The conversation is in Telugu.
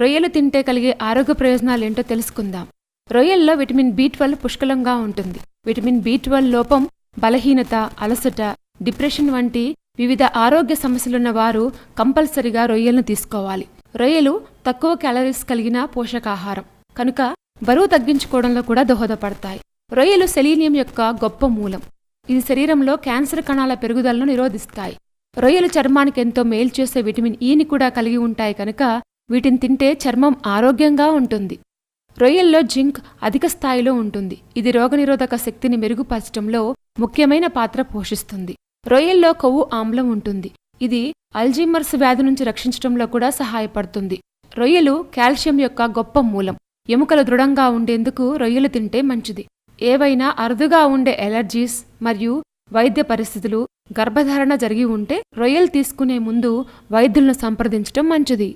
రొయ్యలు తింటే కలిగే ఆరోగ్య ప్రయోజనాలు ఏంటో తెలుసుకుందాం. రొయ్యల్లో విటమిన్ బి ట్వెల్వ్ పుష్కలంగా ఉంటుంది. విటమిన్ బి ట్వెల్వ్ లోపం బలహీనత అలసట డిప్రెషన్ వంటి వివిధ ఆరోగ్య సమస్యలున్న వారు కంపల్సరిగా రొయ్యలను తీసుకోవాలి. రొయ్యలు తక్కువ క్యాలరీస్ కలిగిన పోషకాహారం. కనుక బరువు తగ్గించుకోవడంలో కూడా దోహదపడతాయి. రొయ్యలు సెలీనియం యొక్క గొప్ప మూలం. ఇది శరీరంలో క్యాన్సర్ కణాల పెరుగుదలను నిరోధిస్తాయి. రొయ్యలు చర్మానికి ఎంతో మేలు చేసే విటమిన్ e ఈని కూడా కలిగి ఉంటాయి కనుక వీటిని తింటే చర్మం ఆరోగ్యంగా ఉంటుంది. రొయ్యల్లో జింక్ అధిక స్థాయిలో ఉంటుంది. ఇది రోగనిరోధక శక్తిని మెరుగుపరచడంలో ముఖ్యమైన పాత్ర పోషిస్తుంది. రొయ్యల్లో కొవ్వు ఆమ్లం ఉంటుంది. ఇది అల్జీమర్స్ వ్యాధి నుంచి రక్షించడంలో కూడా సహాయపడుతుంది. రొయ్యలు కాల్షియం యొక్క గొప్ప మూలం. ఎముకలు దృఢంగా ఉండేందుకు రొయ్యలు తింటే మంచిది. ఏవైనా అరుదుగా ఉండే ఎలర్జీస్ మరియు వైద్య పరిస్థితులు గర్భధారణ జరిగి ఉంటే రొయ్యలు తీసుకునే ముందు వైద్యులను సంప్రదించడం మంచిది.